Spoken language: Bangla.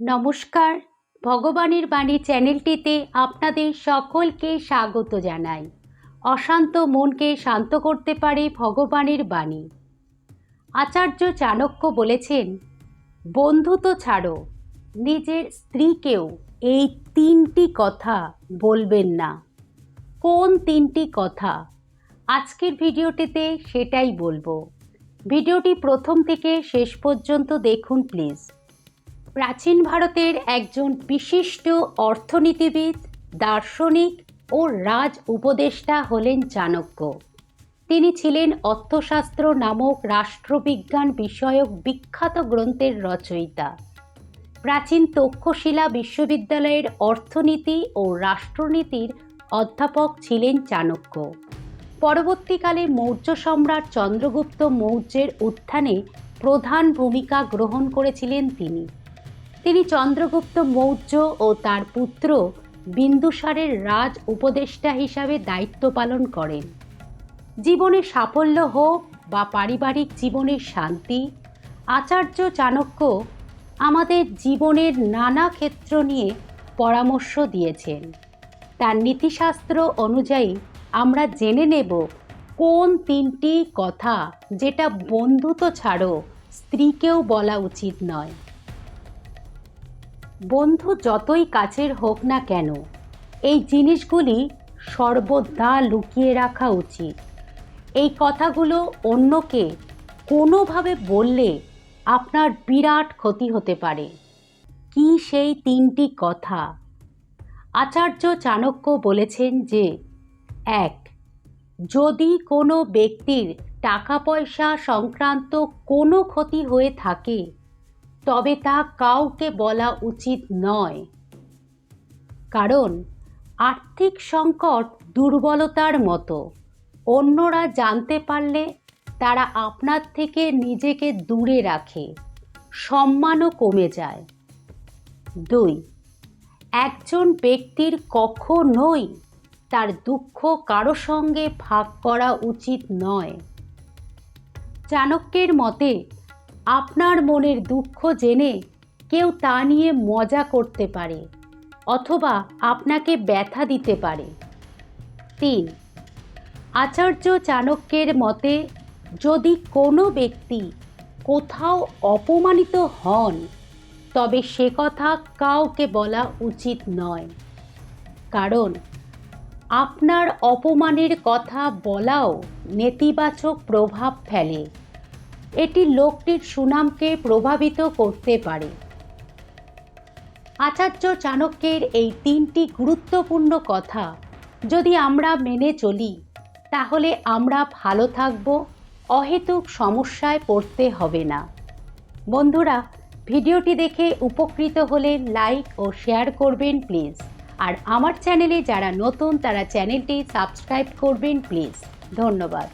নমস্কার। ভগবানের বাণী চ্যানেলটিতে আপনাদের সকলকে স্বাগত জানাই। অশান্ত মনকে শান্ত করতে পারে ভগবানের বাণী। আচার্য চাণক্য বলেছেন, বন্ধু তো ছাড়ো, নিজের স্ত্রীকেও এই তিনটি কথা বলবেন না। কোন তিনটি কথা? আজকের ভিডিওটিতে সেটাই বলব। ভিডিওটি প্রথম থেকে শেষ পর্যন্ত দেখুন প্লিজ। প্রাচীন ভারতের একজন বিশিষ্ট অর্থনীতিবিদ, দার্শনিক ও রাজ উপদেষ্টা হলেন চাণক্য। তিনি ছিলেন অর্থশাস্ত্র নামক রাষ্ট্রবিজ্ঞান বিষয়ক বিখ্যাত গ্রন্থের রচয়িতা। প্রাচীন তক্ষশিলা বিশ্ববিদ্যালয়ের অর্থনীতি ও রাষ্ট্রনীতির অধ্যাপক ছিলেন চাণক্য। পরবর্তীকালে মৌর্য সম্রাট চন্দ্রগুপ্ত মৌর্যের উত্থানে প্রধান ভূমিকা গ্রহণ করেছিলেন তিনি। তিনি চন্দ্রগুপ্ত মৌর্য ও তার পুত্র বিন্দুসারের রাজ উপদেষ্টা হিসাবে দায়িত্ব পালন করেন। জীবনে সাফল্য হোক বা পারিবারিক জীবনের শান্তি, আচার্য চাণক্য আমাদের জীবনের নানা ক্ষেত্র নিয়ে পরামর্শ দিয়েছেন। তার নীতিশাস্ত্র অনুযায়ী আমরা জেনে নেব কোন তিনটি কথা যেটা বন্ধুত্ব ছাড়ো স্ত্রীকেও বলা উচিত নয়। বন্ধু যতই কাছের হোক না কেন, এই জিনিসগুলি সর্বদা লুকিয়ে রাখা উচিত। এই কথাগুলো অন্যকে কোনোভাবে বললে আপনার বিরাট ক্ষতি হতে পারে। কি সেই তিনটি কথা? আচার্য চাণক্য বলেছেন যে, এক, যদি কোনো ব্যক্তির টাকা পয়সা সংক্রান্ত কোনো ক্ষতি হয়ে থাকে তবে তা কাউকে বলা উচিত নয়। কারণ, আর্থিক সংকট দুর্বলতার মতো। অন্যরা জানতে পারলে তারা আপনার থেকে নিজেকে দূরে রাখে। সম্মানও কমে যায়। দুই, একজন ব্যক্তির কখনোই তার দুঃখ কারও সঙ্গে ভাগ করা উচিত নয়। চাণক্যের মতে আপনার মনের দুঃখ জেনে কেউ তা নিয়ে মজা করতে পারে, অথবা আপনাকে ব্যথা দিতে পারে। তিন, আচার্য চাণক্যের মতে, যদি কোনো ব্যক্তি কোথাও অপমানিত হন, তবে সে কথা কাউকে বলা উচিত নয়। কারণ, আপনার অপমানের কথা বলাও নেতিবাচক প্রভাব ফেলে। এটি লোকটির সুনামকে প্রভাবিত করতে পারে। আচার্য চাণক্যের এই তিনটি গুরুত্বপূর্ণ কথা যদি আমরা মেনে চলি, তাহলে আমরা ভালো থাকব, অহেতুক সমস্যায় পড়তে হবে না। বন্ধুরা, ভিডিওটি দেখে উপকৃত হলে লাইক ও শেয়ার করবেন প্লিজ। আর আমার চ্যানেলে যারা নতুন, তারা চ্যানেলটি সাবস্ক্রাইব করবেন প্লিজ। ধন্যবাদ।